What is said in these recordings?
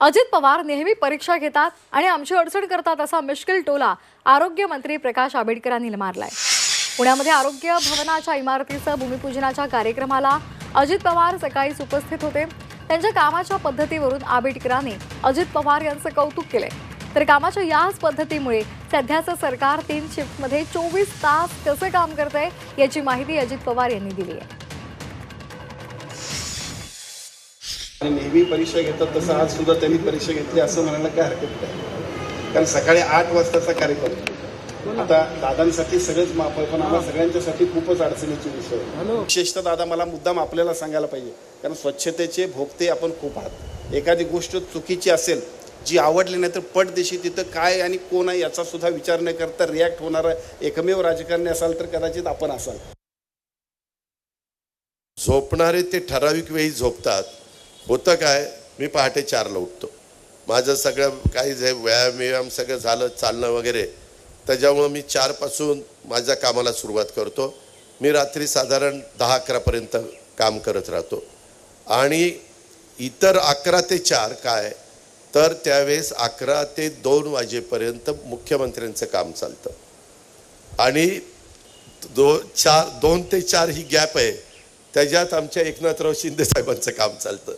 अजित पवार नेहमी परीक्षा घेतात आणि आमची अडचण करतात असा मिश्किल टोला आरोग्यमंत्री प्रकाश आंबेडकरांनी मारलाय. पुण्यामध्ये आरोग्य भवनाच्या इमारतीचं भूमिपूजनाच्या कार्यक्रमाला अजित पवार सकाळीच उपस्थित होते. त्यांच्या कामाच्या पद्धतीवरून आंबेडकरांनी अजित पवार यांचं कौतुक केले तर कामाच्या याच पद्धतीमुळे सध्याचं सरकार तीन शिफ्टमध्ये चोवीस तास कसं काम करतंय याची माहिती अजित पवार यांनी दिली आहे. नेहमी परीक्षा घेतात तसं आज सुद्धा त्यांनी परीक्षा घेतली असं म्हणायला काय हरकत नाही. कारण सकाळी आठ वाजताचा कार्यक्रम. आता दादांसाठी सगळंच माफ आहे पण आम्हाला सगळ्यांच्यासाठी खूपच अडचणीचे विषय आहे. विशेषतः दादा मला मुद्दाम आपल्याला सांगायला पाहिजे. कारण स्वच्छतेचे भोगते आपण खूप आहात. एखादी गोष्ट चुकीची असेल जी आवडली नाही तर पटदेशी तिथं काय आणि कोण आहे याचा सुद्धा विचार न करता रिॲक्ट होणारा एकमेव राजकारणी असाल तर कदाचित आपण असाल. झोपणारे ते ठराविक वेळी झोपतात. होतं काय? मी पहाटे चारला उठतो. माझं सगळं काही जे व्यायाम व्यायाम सगळं झालं चालणं वगैरे त्याच्यामुळं मी चारपासून माझ्या कामाला सुरुवात करतो. मी रात्री साधारण दहा अकरापर्यंत काम करत राहतो. आणि इतर अकरा ते चार काय तर त्यावेळेस अकरा ते दोन वाजेपर्यंत मुख्यमंत्र्यांचं काम चालतं. आणि दो चार दोन ते चार ही गॅप आहे. त्याच्यात आमच्या एकनाथराव शिंदे साहेबांचं काम चालतं.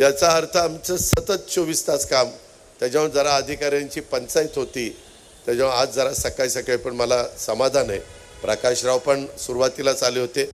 याचा अर्थ आमचं सतत चोवीस तास काम. त्याच्यामुळे जरा अधिकाऱ्यांची पंचायत होती. त्याच्यामुळे आज जरा सकाळी सकाळी पण मला समाधान आहे. प्रकाशराव पण सुरुवातीलाच आले होते.